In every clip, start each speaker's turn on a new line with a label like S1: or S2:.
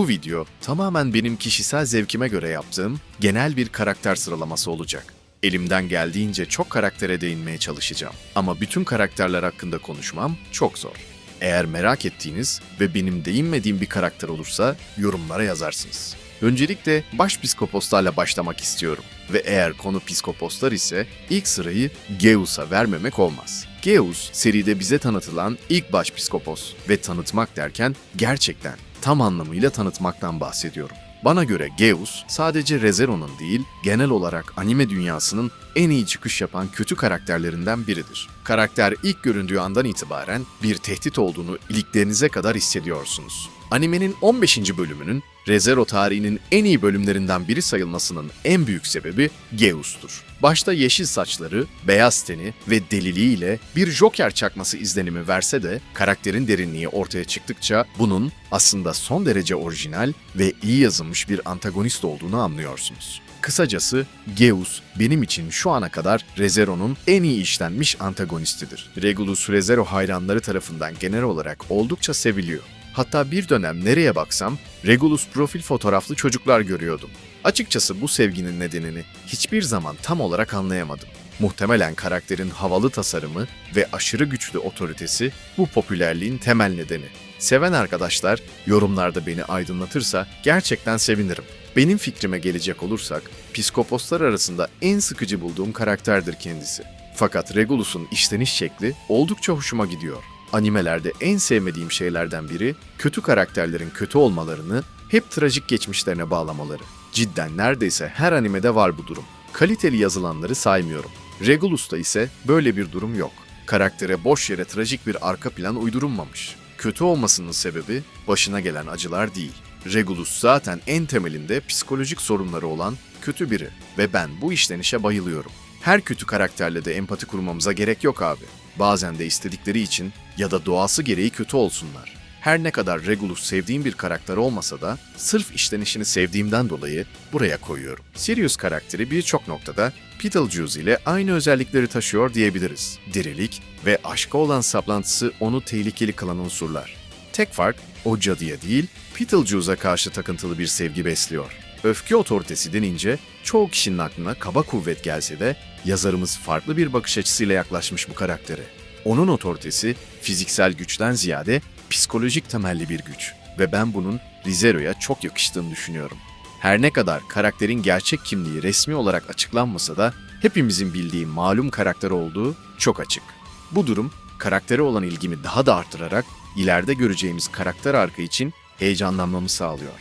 S1: Bu video tamamen benim kişisel zevkime göre yaptığım genel bir karakter sıralaması olacak. Elimden geldiğince çok karaktere değinmeye çalışacağım. Ama bütün karakterler hakkında konuşmam çok zor. Eğer merak ettiğiniz ve benim değinmediğim bir karakter olursa yorumlara yazarsınız. Öncelikle baş psikoposlarla başlamak istiyorum. Ve eğer konu psikoposlar ise ilk sırayı Geus'a vermemek olmaz. Geus, seride bize tanıtılan ilk baş psikopos ve tanıtmak derken gerçekten tam anlamıyla tanıtmaktan bahsediyorum. Bana göre Geus sadece Rezero'nun değil, genel olarak anime dünyasının en iyi çıkış yapan kötü karakterlerinden biridir. Karakter ilk göründüğü andan itibaren bir tehdit olduğunu iliklerinize kadar hissediyorsunuz. Animenin 15. bölümünün Rezero tarihinin en iyi bölümlerinden biri sayılmasının en büyük sebebi Geus'tur. Başta yeşil saçları, beyaz teni ve deliliğiyle bir Joker çakması izlenimi verse de karakterin derinliği ortaya çıktıkça bunun aslında son derece orijinal ve iyi yazılmış bir antagonist olduğunu anlıyorsunuz. Kısacası Geus benim için şu ana kadar Rezero'nun en iyi işlenmiş antagonistidir. Regulus Rezero hayranları tarafından genel olarak oldukça seviliyor. Hatta bir dönem nereye baksam Regulus profil fotoğraflı çocuklar görüyordum. Açıkçası bu sevginin nedenini hiçbir zaman tam olarak anlayamadım. Muhtemelen karakterin havalı tasarımı ve aşırı güçlü otoritesi bu popülerliğin temel nedeni. Seven arkadaşlar yorumlarda beni aydınlatırsa gerçekten sevinirim. Benim fikrime gelecek olursak, psikoposlar arasında en sıkıcı bulduğum karakterdir kendisi. Fakat Regulus'un işleniş şekli oldukça hoşuma gidiyor. Animelerde en sevmediğim şeylerden biri kötü karakterlerin kötü olmalarını hep trajik geçmişlerine bağlamaları. Cidden neredeyse her animede var bu durum. Kaliteli yazılanları saymıyorum. Regulus'ta ise böyle bir durum yok. Karaktere boş yere trajik bir arka plan uydurulmamış. Kötü olmasının sebebi başına gelen acılar değil. Regulus zaten en temelinde psikolojik sorunları olan kötü biri ve ben bu işlenişe bayılıyorum. Her kötü karakterle de empati kurmamıza gerek yok abi. Bazen de istedikleri için ya da doğası gereği kötü olsunlar. Her ne kadar Regulus sevdiğim bir karakter olmasa da sırf işlenişini sevdiğimden dolayı buraya koyuyorum. Sirius karakteri birçok noktada Beetlejuice ile aynı özellikleri taşıyor diyebiliriz. Dirilik ve aşka olan saplantısı onu tehlikeli kılan unsurlar. Tek fark o cadıya değil, Beetlejuice'a karşı takıntılı bir sevgi besliyor. Öfke otoritesi denince çoğu kişinin aklına kaba kuvvet gelse de yazarımız farklı bir bakış açısıyla yaklaşmış bu karaktere. Onun otoritesi fiziksel güçten ziyade psikolojik temelli bir güç ve ben bunun Rizero'ya çok yakıştığını düşünüyorum. Her ne kadar karakterin gerçek kimliği resmi olarak açıklanmasa da hepimizin bildiği malum karakter olduğu çok açık. Bu durum karaktere olan ilgimi daha da artırarak ileride göreceğimiz karakter arka için heyecanlanmamı sağlıyor.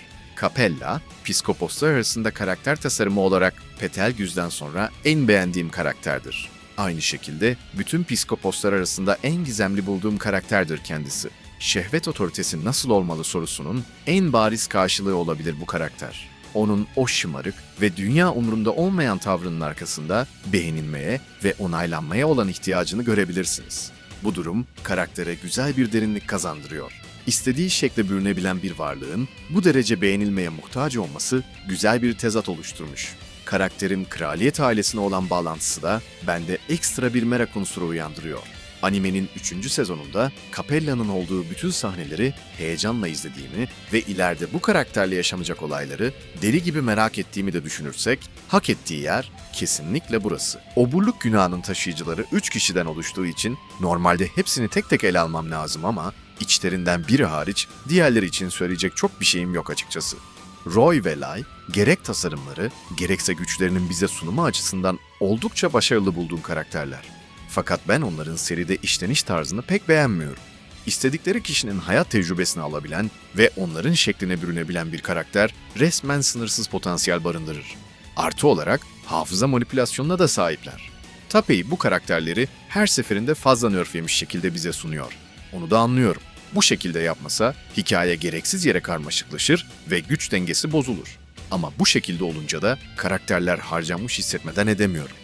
S1: Capella, psikoposlar arasında karakter tasarımı olarak Petelgüz'den sonra en beğendiğim karakterdir. Aynı şekilde bütün psikoposlar arasında en gizemli bulduğum karakterdir kendisi. Şehvet otoritesi nasıl olmalı sorusunun en bariz karşılığı olabilir bu karakter. Onun o şımarık ve dünya umrunda olmayan tavrının arkasında beğenilmeye ve onaylanmaya olan ihtiyacını görebilirsiniz. Bu durum karaktere güzel bir derinlik kazandırıyor. İstediği şekle bürünebilen bir varlığın bu derece beğenilmeye muhtaç olması güzel bir tezat oluşturmuş. Karakterin kraliyet ailesine olan bağlantısı da bende ekstra bir merak unsuru uyandırıyor. Animenin 3. sezonunda Capella'nın olduğu bütün sahneleri heyecanla izlediğimi ve ileride bu karakterle yaşanacak olayları deli gibi merak ettiğimi de düşünürsek, hak ettiği yer kesinlikle burası. Oburluk günahının taşıyıcıları 3 kişiden oluştuğu için normalde hepsini tek tek ele almam lazım ama içlerinden biri hariç diğerleri için söyleyecek çok bir şeyim yok açıkçası. Roy ve Lai gerek tasarımları gerekse güçlerinin bize sunumu açısından oldukça başarılı bulduğum karakterler. Fakat ben onların seride işleniş tarzını pek beğenmiyorum. İstedikleri kişinin hayat tecrübesini alabilen ve onların şekline bürünebilen bir karakter resmen sınırsız potansiyel barındırır. Artı olarak hafıza manipülasyonuna da sahipler. Tapei bu karakterleri her seferinde fazla nerf yemiş şekilde bize sunuyor. Onu da anlıyorum. Bu şekilde yapmasa hikaye gereksiz yere karmaşıklaşır ve güç dengesi bozulur. Ama bu şekilde olunca da karakterler harcanmış hissetmeden edemiyorum.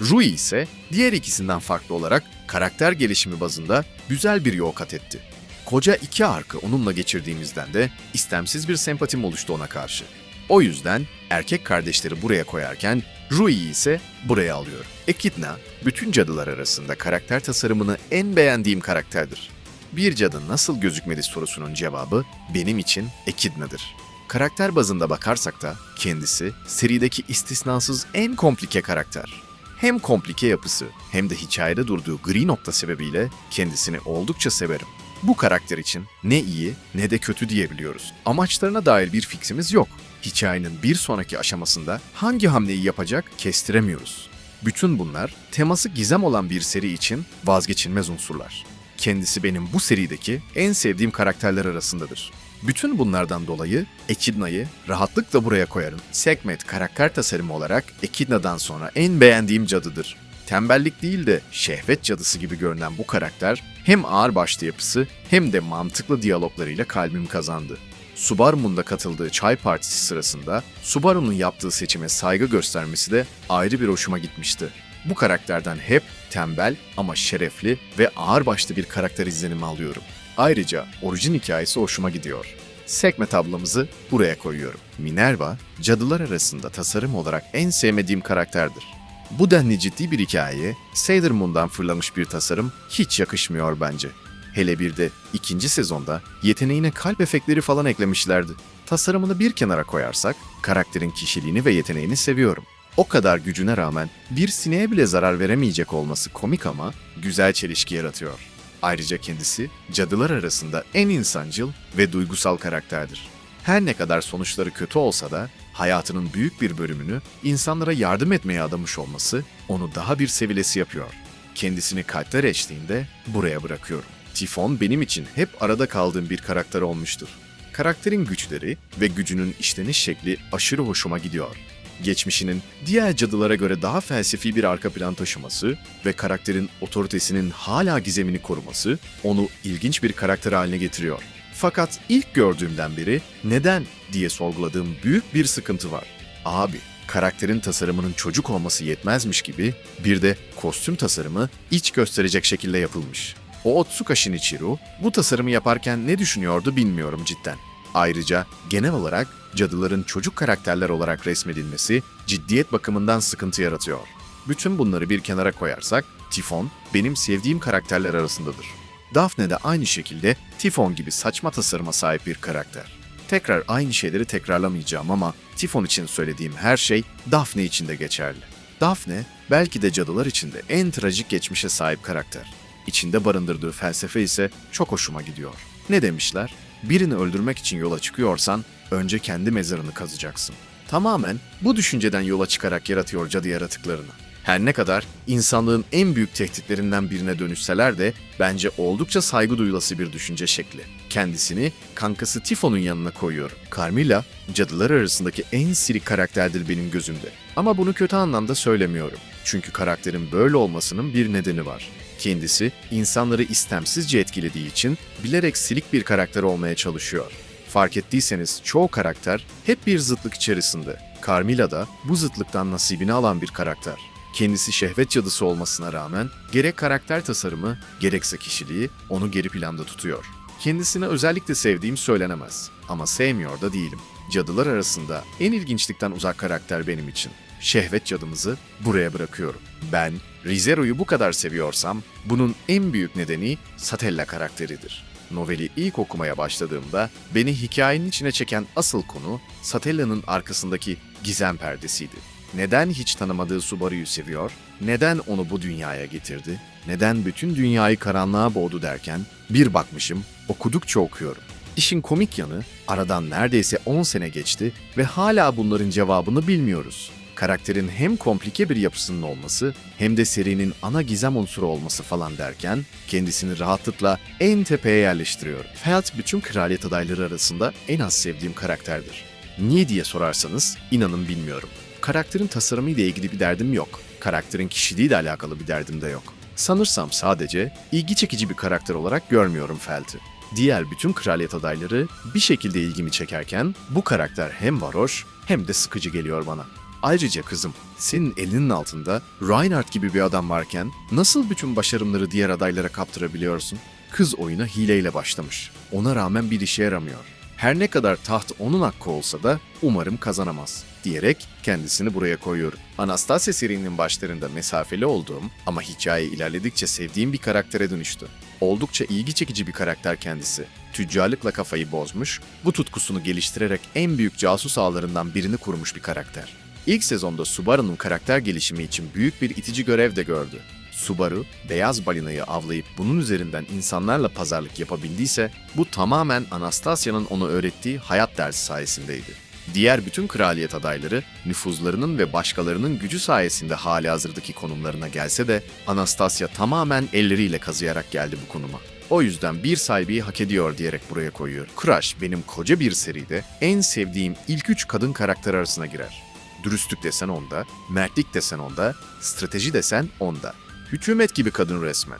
S1: Rui ise diğer ikisinden farklı olarak karakter gelişimi bazında güzel bir yol kat etti. Koca iki arkı onunla geçirdiğimizden de istemsiz bir sempatim oluştu ona karşı. O yüzden erkek kardeşleri buraya koyarken Rui'yi ise buraya alıyorum. Ekidna, bütün cadılar arasında karakter tasarımını en beğendiğim karakterdir. Bir cadı nasıl gözükmeli sorusunun cevabı benim için Ekidna'dır. Karakter bazında bakarsak da kendisi serideki istisnasız en komplike karakter. Hem komplike yapısı hem de hikayede durduğu gri nokta sebebiyle kendisini oldukça severim. Bu karakter için ne iyi ne de kötü diyebiliyoruz. Amaçlarına dair bir fikrimiz yok. Hikayenin bir sonraki aşamasında hangi hamleyi yapacak kestiremiyoruz. Bütün bunlar teması gizem olan bir seri için vazgeçilmez unsurlar. Kendisi benim bu serideki en sevdiğim karakterler arasındadır. Bütün bunlardan dolayı Echidna'yı rahatlıkla buraya koyarım. Segment karakter tasarımı olarak Echidna'dan sonra en beğendiğim cadıdır. Tembellik değil de şehvet cadısı gibi görünen bu karakter hem ağırbaşlı yapısı hem de mantıklı diyaloglarıyla kalbimi kazandı. Subaru'nun da katıldığı çay partisi sırasında Subaru'nun yaptığı seçime saygı göstermesi de ayrı bir hoşuma gitmişti. Bu karakterden hep tembel ama şerefli ve ağırbaşlı bir karakter izlenimi alıyorum. Ayrıca orijin hikayesi hoşuma gidiyor. Sekme tablamızı buraya koyuyorum. Minerva, cadılar arasında tasarım olarak en sevmediğim karakterdir. Bu denli ciddi bir hikayeye Sailor Moon'dan fırlamış bir tasarım hiç yakışmıyor bence. Hele bir de ikinci sezonda yeteneğine kalp efektleri falan eklemişlerdi. Tasarımını bir kenara koyarsak karakterin kişiliğini ve yeteneğini seviyorum. O kadar gücüne rağmen bir sineğe bile zarar veremeyecek olması komik ama güzel çelişki yaratıyor. Ayrıca kendisi cadılar arasında en insancıl ve duygusal karakterdir. Her ne kadar sonuçları kötü olsa da hayatının büyük bir bölümünü insanlara yardım etmeye adamış olması onu daha bir sevilesi yapıyor. Kendisini kalpler eşliğinde buraya bırakıyorum. Tifon benim için hep arada kaldığım bir karakter olmuştur. Karakterin güçleri ve gücünün işleniş şekli aşırı hoşuma gidiyor. Geçmişinin diğer cadılara göre daha felsefi bir arka plan taşıması ve karakterin otoritesinin hala gizemini koruması onu ilginç bir karakter haline getiriyor. Fakat ilk gördüğümden beri neden diye sorguladığım büyük bir sıkıntı var. Abi, karakterin tasarımının çocuk olması yetmezmiş gibi bir de kostüm tasarımı iç gösterecek şekilde yapılmış. O Otsuka Shinichiro bu tasarımı yaparken ne düşünüyordu bilmiyorum cidden. Ayrıca genel olarak cadıların çocuk karakterler olarak resmedilmesi ciddiyet bakımından sıkıntı yaratıyor. Bütün bunları bir kenara koyarsak Tifon benim sevdiğim karakterler arasındadır. Daphne de aynı şekilde Tifon gibi saçma tasarıma sahip bir karakter. Tekrar aynı şeyleri tekrarlamayacağım ama Tifon için söylediğim her şey Daphne için de geçerli. Daphne belki de cadılar içinde en trajik geçmişe sahip karakter. İçinde barındırdığı felsefe ise çok hoşuma gidiyor. Ne demişler? Birini öldürmek için yola çıkıyorsan önce kendi mezarını kazacaksın. Tamamen bu düşünceden yola çıkarak yaratıyor cadı yaratıklarını. Her ne kadar insanlığın en büyük tehditlerinden birine dönüşseler de bence oldukça saygı duyulası bir düşünce şekli. Kendisini kankası Tifon'un yanına koyuyor. Carmilla, cadılar arasındaki en silik karakterdir benim gözümde. Ama bunu kötü anlamda söylemiyorum. Çünkü karakterin böyle olmasının bir nedeni var. Kendisi insanları istemsizce etkilediği için bilerek silik bir karakter olmaya çalışıyor. Fark ettiyseniz çoğu karakter hep bir zıtlık içerisinde. Carmilla da bu zıtlıktan nasibini alan bir karakter. Kendisi şehvet cadısı olmasına rağmen gerek karakter tasarımı gerekse kişiliği onu geri planda tutuyor. Kendisini özellikle sevdiğim söylenemez ama sevmiyor da değilim. Cadılar arasında en ilginçlikten uzak karakter benim için. Şehvet cadımızı buraya bırakıyorum. Ben Rizero'yu bu kadar seviyorsam bunun en büyük nedeni Satella karakteridir. Noveli ilk okumaya başladığımda beni hikayenin içine çeken asıl konu Satella'nın arkasındaki gizem perdesiydi. Neden hiç tanımadığı Subaru'yu seviyor? Neden onu bu dünyaya getirdi? Neden bütün dünyayı karanlığa boğdu derken bir bakmışım okudukça okuyorum. İşin komik yanı aradan neredeyse 10 sene geçti ve hala bunların cevabını bilmiyoruz. Karakterin hem komplike bir yapısının olması hem de serinin ana gizem unsuru olması falan derken kendisini rahatlıkla en tepeye yerleştiriyor. Hayat bütün kraliyet adayları arasında en az sevdiğim karakterdir. Niye diye sorarsanız inanın bilmiyorum. Karakterin tasarımı ile ilgili bir derdim yok. Karakterin kişiliğiyle alakalı bir derdim de yok. Sanırsam sadece ilgi çekici bir karakter olarak görmüyorum Felt'i. Diğer bütün kraliyet adayları bir şekilde ilgimi çekerken bu karakter hem varoş hem de sıkıcı geliyor bana. Ayrıca kızım, senin elinin altında Reinhardt gibi bir adam varken nasıl bütün başarımları diğer adaylara kaptırabiliyorsun? Kız oyuna hileyle başlamış. Ona rağmen bir işe yaramıyor. Her ne kadar taht onun hakkı olsa da umarım kazanamaz diyerek kendisini buraya koyuyorum. Anastasia serinin başlarında mesafeli olduğum ama hikaye ilerledikçe sevdiğim bir karaktere dönüştü. Oldukça ilgi çekici bir karakter kendisi. Tüccarlıkla kafayı bozmuş, bu tutkusunu geliştirerek en büyük casus ağlarından birini kurmuş bir karakter. İlk sezonda Subaru'nun karakter gelişimi için büyük bir itici görev de gördü. Subaru, beyaz balinayı avlayıp bunun üzerinden insanlarla pazarlık yapabildiyse, bu tamamen Anastasia'nın onu öğrettiği hayat dersi sayesindeydi. Diğer bütün kraliyet adayları nüfuzlarının ve başkalarının gücü sayesinde hali hazırdaki konumlarına gelse de Anastasia tamamen elleriyle kazıyarak geldi bu konuma. O yüzden bir sahibi hak ediyor diyerek buraya koyuyor. Crush benim koca bir seride en sevdiğim ilk üç kadın karakter arasına girer. Dürüstlük desen onda, mertlik desen onda, strateji desen onda. Hükümet gibi kadın resmen.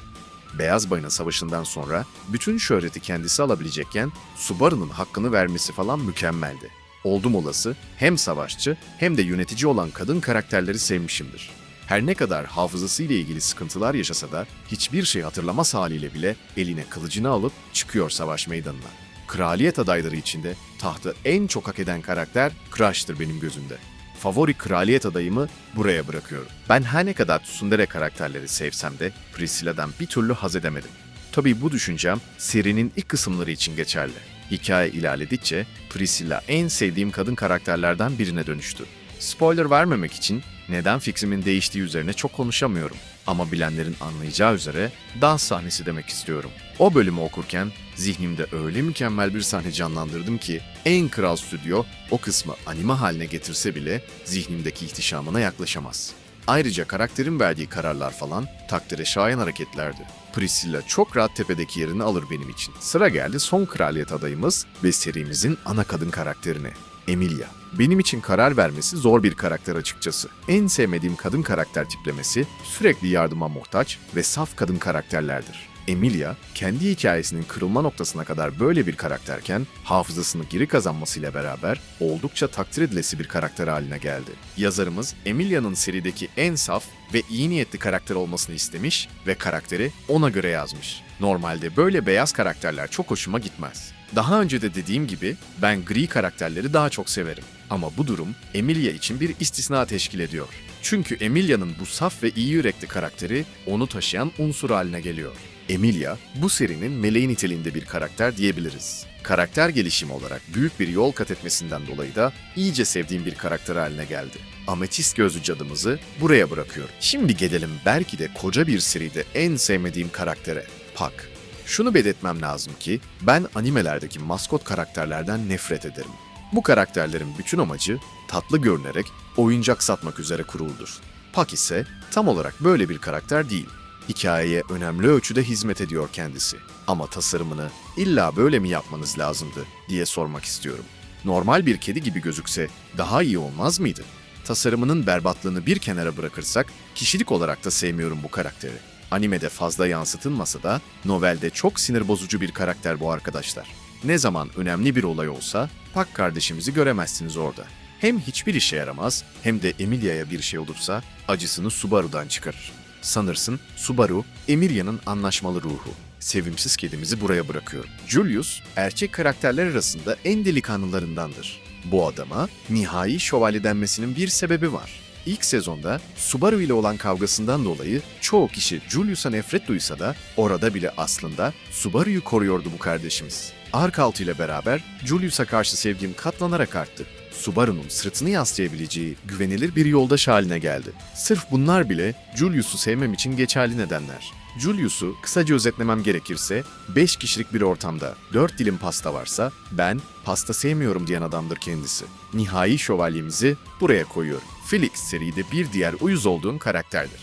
S1: Beyaz Balina Savaşı'ndan sonra bütün şöhreti kendisi alabilecekken Subaru'nun hakkını vermesi falan mükemmeldi. Oldum olası hem savaşçı hem de yönetici olan kadın karakterleri sevmişimdir. Her ne kadar hafızasıyla ilgili sıkıntılar yaşasa da hiçbir şey hatırlamaz haliyle bile eline kılıcını alıp çıkıyor savaş meydanına. Kraliyet adayları içinde tahtı en çok hak eden karakter Crush'tır benim gözümde. Favori kraliyet adayımı buraya bırakıyorum. Ben her ne kadar Tsundere karakterleri sevsem de Priscilla'dan bir türlü haz edemedim. Tabii bu düşüncem serinin ilk kısımları için geçerli. Hikaye ilerledikçe Priscilla en sevdiğim kadın karakterlerden birine dönüştü. Spoiler vermemek için neden fikrimin değiştiği üzerine çok konuşamıyorum. Ama bilenlerin anlayacağı üzere dans sahnesi demek istiyorum. O bölümü okurken zihnimde öyle mükemmel bir sahne canlandırdım ki en kral stüdyo o kısmı anime haline getirse bile zihnimdeki ihtişamına yaklaşamaz. Ayrıca karakterin verdiği kararlar falan takdire şayan hareketlerdi. Priscilla çok rahat tepedeki yerini alır benim için. Sıra geldi son kraliyet adayımız ve serimizin ana kadın karakterine. Emilia. Benim için karar vermesi zor bir karakter açıkçası. En sevmediğim kadın karakter tiplemesi sürekli yardıma muhtaç ve saf kadın karakterlerdir. Emilia, kendi hikayesinin kırılma noktasına kadar böyle bir karakterken hafızasını geri kazanmasıyla beraber oldukça takdir edilesi bir karakter haline geldi. Yazarımız Emilia'nın serideki en saf ve iyi niyetli karakter olmasını istemiş ve karakteri ona göre yazmış. Normalde böyle beyaz karakterler çok hoşuma gitmez. Daha önce de dediğim gibi ben gri karakterleri daha çok severim. Ama bu durum Emilia için bir istisna teşkil ediyor. Çünkü Emilia'nın bu saf ve iyi yürekli karakteri onu taşıyan unsur haline geliyor. Emilia, bu serinin meleği niteliğinde bir karakter diyebiliriz. Karakter gelişimi olarak büyük bir yol kat etmesinden dolayı da iyice sevdiğim bir karakter haline geldi. Ametist gözlü cadımızı buraya bırakıyorum. Şimdi gelelim belki de koca bir seride en sevmediğim karaktere, Puck. Şunu belirtmem lazım ki ben animelerdeki maskot karakterlerden nefret ederim. Bu karakterlerin bütün amacı tatlı görünerek oyuncak satmak üzere kuruludur. Puck ise tam olarak böyle bir karakter değil. Hikayeye önemli ölçüde hizmet ediyor kendisi. Ama tasarımını illa böyle mi yapmanız lazımdı diye sormak istiyorum. Normal bir kedi gibi gözükse daha iyi olmaz mıydı? Tasarımının berbatlığını bir kenara bırakırsak kişilik olarak da sevmiyorum bu karakteri. Animede fazla yansıtılmasa da novelde çok sinir bozucu bir karakter bu arkadaşlar. Ne zaman önemli bir olay olsa Pak kardeşimizi göremezsiniz orada. Hem hiçbir işe yaramaz hem de Emilia'ya bir şey olursa acısını Subaru'dan çıkarır. Sanırsın Subaru, Emilia'nın anlaşmalı ruhu. Sevimsiz kedimizi buraya bırakıyorum. Julius, erkek karakterler arasında en delikanlılarındandır. Bu adama nihai şövalye denmesinin bir sebebi var. İlk sezonda Subaru ile olan kavgasından dolayı çoğu kişi Julius'a nefret duysa da orada bile aslında Subaru'yu koruyordu bu kardeşimiz. Ark ile beraber Julius'a karşı sevgim katlanarak arttı. Subaru'nun sırtını yaslayabileceği güvenilir bir yoldaş haline geldi. Sırf bunlar bile Julius'u sevmem için geçerli nedenler. Julius'u kısaca özetlemem gerekirse 5 kişilik bir ortamda 4 dilim pasta varsa ben pasta sevmiyorum diyen adamdır kendisi. Nihai şövalyemizi buraya koyuyorum. Felix seride bir diğer uyuz olduğum karakterdir.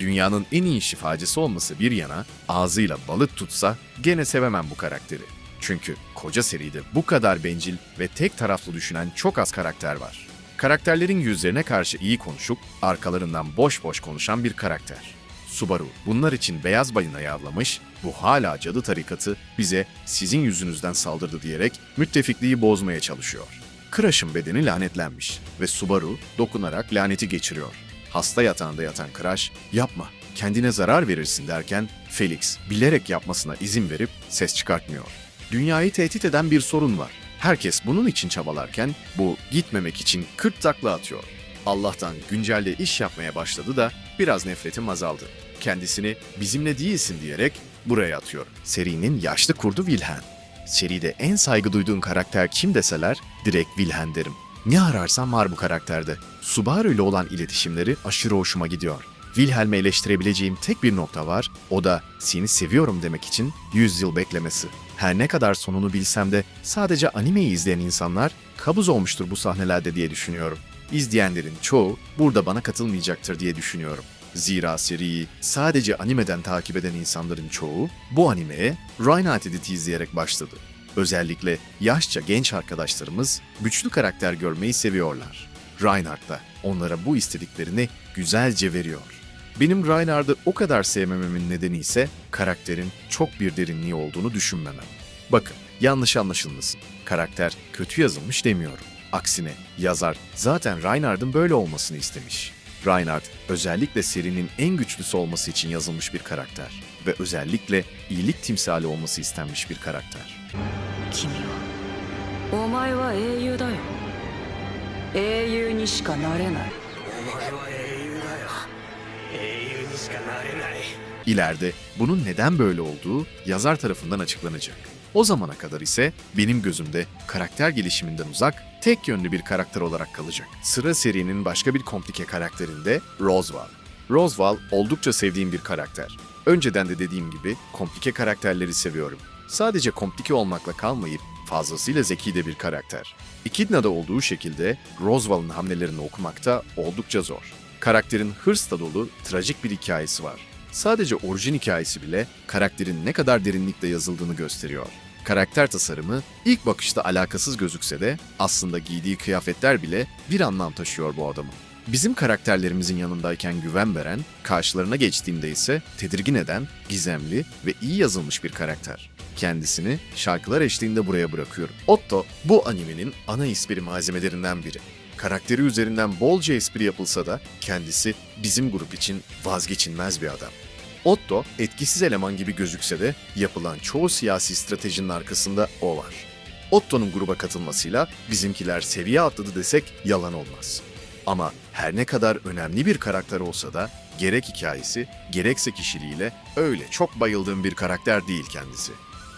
S1: Dünyanın en iyi şifacısı olması bir yana ağzıyla balık tutsa gene sevemem bu karakteri. Çünkü koca seride bu kadar bencil ve tek taraflı düşünen çok az karakter var. Karakterlerin yüzlerine karşı iyi konuşup arkalarından boş boş konuşan bir karakter. Subaru bunlar için beyaz balinayı avlamış, bu hala cadı tarikatı bize sizin yüzünüzden saldırdı diyerek müttefikliği bozmaya çalışıyor. Crash'ın bedeni lanetlenmiş ve Subaru dokunarak laneti geçiriyor. Hasta yatağında yatan Crash, yapma kendine zarar verirsin derken Felix bilerek yapmasına izin verip ses çıkartmıyor. Dünyayı tehdit eden bir sorun var. Herkes bunun için çabalarken bu gitmemek için 40 takla atıyor. Allah'tan güncelle iş yapmaya başladı da biraz nefretim azaldı. Kendisini bizimle değilsin diyerek buraya atıyorum. Serinin yaşlı kurdu Wilhelm. Seride en saygı duyduğun karakter kim deseler direkt Wilhelm derim. Ne ararsam var bu karakterde. Subaru ile olan iletişimleri aşırı hoşuma gidiyor. Wilhelm'i eleştirebileceğim tek bir nokta var, o da seni seviyorum demek için 100 yıl beklemesi. Her ne kadar sonunu bilsem de sadece animeyi izleyen insanlar kabuz olmuştur bu sahnelerde diye düşünüyorum. İzleyenlerin çoğu burada bana katılmayacaktır diye düşünüyorum. Zira seriyi sadece animeden takip eden insanların çoğu bu animeye Reinhardt Edit'i izleyerek başladı. Özellikle yaşça genç arkadaşlarımız güçlü karakter görmeyi seviyorlar. Reinhardt da onlara bu istediklerini güzelce veriyor. Benim Reinhard'ı o kadar sevmememin nedeni ise karakterin çok bir derinliği olduğunu düşünmemem. Bakın, yanlış anlaşılmasın. Karakter kötü yazılmış demiyorum. Aksine yazar zaten Reinhard'ın böyle olmasını istemiş. Reinhardt özellikle serinin en güçlüsü olması için yazılmış bir karakter ve özellikle iyilik timsali olması istenmiş bir karakter.
S2: Kimi wa omae wa eiyuu da yo. Eiyuu ni shika narenai.
S1: İleride bunun neden böyle olduğu yazar tarafından açıklanacak. O zamana kadar ise benim gözümde karakter gelişiminden uzak, tek yönlü bir karakter olarak kalacak. Sıra serinin başka bir komplike karakterinde Roswell. Roswell oldukça sevdiğim bir karakter. Önceden de dediğim gibi komplike karakterleri seviyorum. Sadece komplike olmakla kalmayıp fazlasıyla zeki de bir karakter. Echidna'da olduğu şekilde Roswell'ın hamlelerini okumakta oldukça zor. Karakterin hırsla dolu, trajik bir hikayesi var. Sadece orijin hikayesi bile karakterin ne kadar derinlikle yazıldığını gösteriyor. Karakter tasarımı ilk bakışta alakasız gözükse de aslında giydiği kıyafetler bile bir anlam taşıyor bu adamın. Bizim karakterlerimizin yanındayken güven veren, karşılarına geçtiğinde ise tedirgin eden, gizemli ve iyi yazılmış bir karakter. Kendisini şarkılar eşliğinde buraya bırakıyorum. Otto bu animenin ana espri malzemelerinden biri. Karakteri üzerinden bolca espri yapılsa da kendisi bizim grup için vazgeçilmez bir adam. Otto etkisiz eleman gibi gözükse de yapılan çoğu siyasi stratejinin arkasında o var. Otto'nun gruba katılmasıyla bizimkiler seviye atladı desek yalan olmaz. Ama her ne kadar önemli bir karakter olsa da gerek hikayesi gerekse kişiliğiyle öyle çok bayıldığım bir karakter değil kendisi.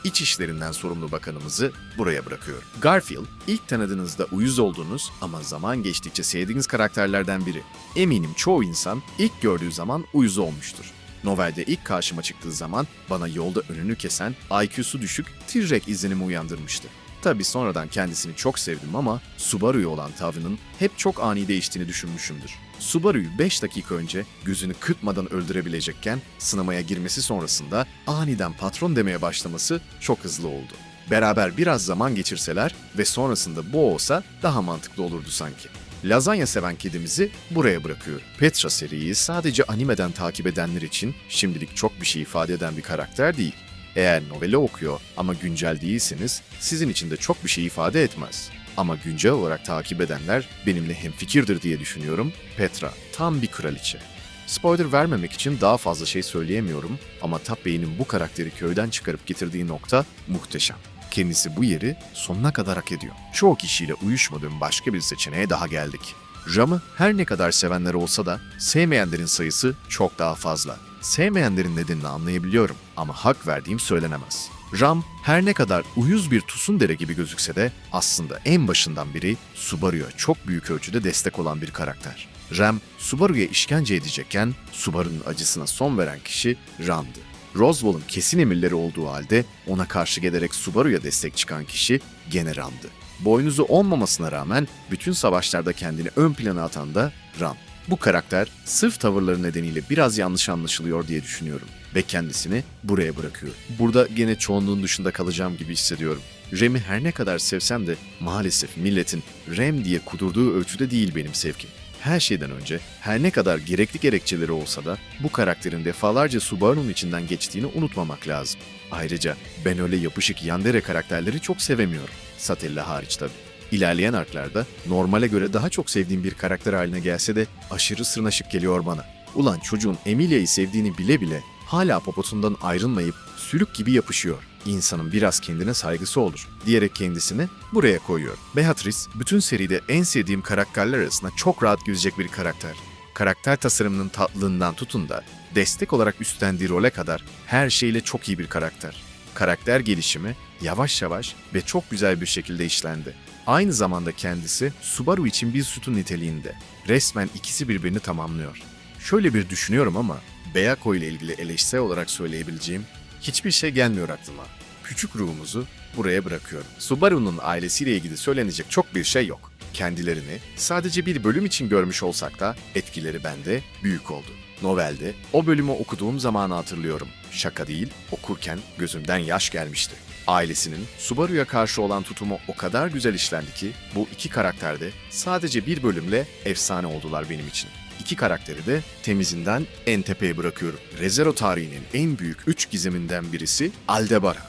S1: İç işlerinden sorumlu bakanımızı buraya bırakıyorum. Garfield, ilk tanıdığınızda uyuz olduğunuz ama zaman geçtikçe sevdiğiniz karakterlerden biri. Eminim çoğu insan ilk gördüğü zaman uyuz olmuştur. Novelde ilk karşıma çıktığı zaman bana yolda önünü kesen, IQ'su düşük T-Rex izlenimi uyandırmıştı. Tabi sonradan kendisini çok sevdim ama Subaru'ya olan tavrının hep çok ani değiştiğini düşünmüşümdür. Subaru'yu 5 dakika önce gözünü kırpmadan öldürebilecekken sınamaya girmesi sonrasında aniden patron demeye başlaması çok hızlı oldu. Beraber biraz zaman geçirseler ve sonrasında bu olsa daha mantıklı olurdu sanki. Lazanya seven kedimizi buraya bırakıyor. Petra seriyi sadece animeden takip edenler için şimdilik çok bir şey ifade eden bir karakter değil. Eğer noveli okuyor ama güncel değilseniz sizin için de çok bir şey ifade etmez. Ama güncel olarak takip edenler benimle hemfikirdir diye düşünüyorum. Petra tam bir kraliçe. Spoiler vermemek için daha fazla şey söyleyemiyorum ama Tap Bey'in bu karakteri köyden çıkarıp getirdiği nokta muhteşem. Kendisi bu yeri sonuna kadar hak ediyor. Çoğu kişiyle uyuşmadığım başka bir seçeneğe daha geldik. Ram'ı her ne kadar sevenler olsa da sevmeyenlerin sayısı çok daha fazla. Sevmeyenlerin nedenini anlayabiliyorum ama hak verdiğim söylenemez. Ram her ne kadar uyuz bir Tsundere gibi gözükse de aslında en başından beri Subaru'ya çok büyük ölçüde destek olan bir karakter. Ram, Subaru'ya işkence edecekken Subaru'nun acısına son veren kişi Ram'dı. Roswell'ın kesin emirleri olduğu halde ona karşı gelerek Subaru'ya destek çıkan kişi gene Ram'dı. Boynuzu olmamasına rağmen bütün savaşlarda kendini ön plana atan da Ram. Bu karakter sırf tavırları nedeniyle biraz yanlış anlaşılıyor diye düşünüyorum ve kendisini buraya bırakıyor. Burada gene çoğunluğun dışında kalacağım gibi hissediyorum. Rem'i her ne kadar sevsem de maalesef milletin Rem diye kudurduğu ölçüde değil benim sevkim. Her şeyden önce her ne kadar gerekli gerekçeleri olsa da bu karakterin defalarca Subaru'nun içinden geçtiğini unutmamak lazım. Ayrıca ben öyle yapışık yandere karakterleri çok sevemiyorum. Satella hariç tabii. İlerleyen arklarda normale göre daha çok sevdiğim bir karakter haline gelse de aşırı sırnaşık geliyor bana. Ulan çocuğun Emilia'yı sevdiğini bile bile hala popotundan ayrılmayıp sülük gibi yapışıyor. İnsanın biraz kendine saygısı olur diyerek kendisini buraya koyuyor. Beatrice bütün seride en sevdiğim karakterler arasında çok rahat girecek bir karakter. Karakter tasarımının tatlılığından tutun da destek olarak üstlendiği role kadar her şeyle çok iyi bir karakter. Karakter gelişimi yavaş yavaş ve çok güzel bir şekilde işlendi. Aynı zamanda kendisi Subaru için bir sütun niteliğinde. Resmen ikisi birbirini tamamlıyor. Şöyle bir düşünüyorum ama Beyako ile ilgili eleşsel olarak söyleyebileceğim hiçbir şey gelmiyor aklıma. Küçük ruhumuzu buraya bırakıyorum. Subaru'nun ailesiyle ilgili söylenecek çok bir şey yok. Kendilerini sadece bir bölüm için görmüş olsak da etkileri bende büyük oldu. Novelde o bölümü okuduğum zamanı hatırlıyorum. Şaka değil, okurken gözümden yaş gelmişti. Ailesinin Subaru'ya karşı olan tutumu o kadar güzel işlendi ki bu iki karakter de sadece bir bölümle efsane oldular benim için. İki karakteri de temizinden en tepeye bırakıyorum. Rezero tarihinin en büyük üç gizeminden birisi Aldebaran.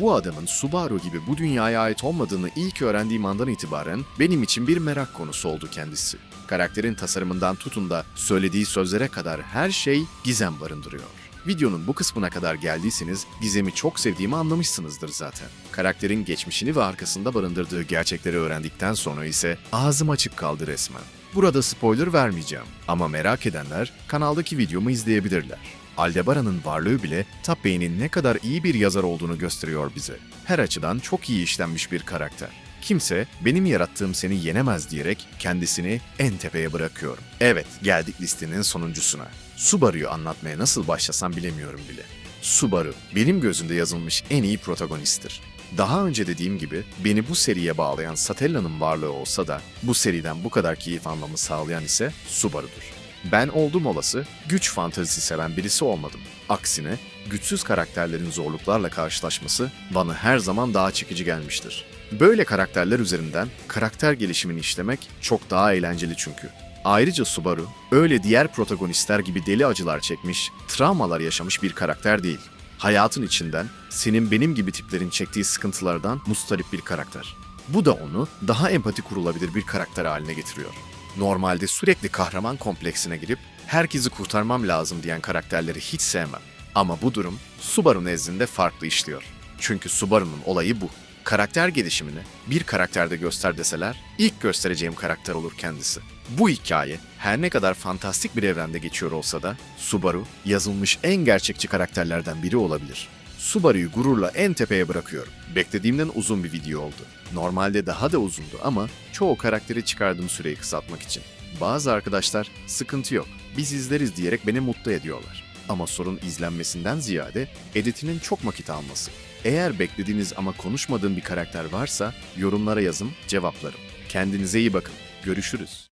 S1: Bu adamın Subaru gibi bu dünyaya ait olmadığını ilk öğrendiğim andan itibaren benim için bir merak konusu oldu kendisi. Karakterin tasarımından tutun da söylediği sözlere kadar her şey gizem barındırıyor. Videonun bu kısmına kadar geldiyseniz gizemi çok sevdiğimi anlamışsınızdır zaten. Karakterin geçmişini ve arkasında barındırdığı gerçekleri öğrendikten sonra ise ağzım açık kaldı resmen. Burada spoiler vermeyeceğim ama merak edenler kanaldaki videomu izleyebilirler. Aldebaran'ın varlığı bile Tappey'nin ne kadar iyi bir yazar olduğunu gösteriyor bize. Her açıdan çok iyi işlenmiş bir karakter. Kimse benim yarattığım seni yenemez diyerek kendisini en tepeye bırakıyorum. Evet, geldik listenin sonuncusuna. Subaru'yu anlatmaya nasıl başlasam bilemiyorum bile. Subaru, benim gözümde yazılmış en iyi protagonisttir. Daha önce dediğim gibi beni bu seriye bağlayan Satella'nın varlığı olsa da bu seriden bu kadar keyif almamı sağlayan ise Subaru'dur. Ben oldum olası güç fantezisi seven birisi olmadım. Aksine güçsüz karakterlerin zorluklarla karşılaşması bana her zaman daha çekici gelmiştir. Böyle karakterler üzerinden karakter gelişimini işlemek çok daha eğlenceli çünkü. Ayrıca Subaru, öyle diğer protagonistler gibi deli acılar çekmiş, travmalar yaşamış bir karakter değil. Hayatın içinden, senin benim gibi tiplerin çektiği sıkıntılardan mustarip bir karakter. Bu da onu daha empati kurulabilir bir karakter haline getiriyor. Normalde sürekli kahraman kompleksine girip herkesi kurtarmam lazım diyen karakterleri hiç sevmem. Ama bu durum Subaru nezdinde farklı işliyor. Çünkü Subaru'nun olayı bu. Karakter gelişimini bir karakterde göster deseler ilk göstereceğim karakter olur kendisi. Bu hikaye her ne kadar fantastik bir evrende geçiyor olsa da Subaru yazılmış en gerçekçi karakterlerden biri olabilir. Subaru'yu gururla en tepeye bırakıyorum. Beklediğimden uzun bir video oldu. Normalde daha da uzundu ama çoğu karakteri çıkardığım süreyi kısaltmak için. Bazı arkadaşlar sıkıntı yok, biz izleriz diyerek beni mutlu ediyorlar. Ama sorun izlenmesinden ziyade editinin çok vakit alması. Eğer beklediğiniz ama konuşmadığım bir karakter varsa yorumlara yazın, cevaplarım. Kendinize iyi bakın. Görüşürüz.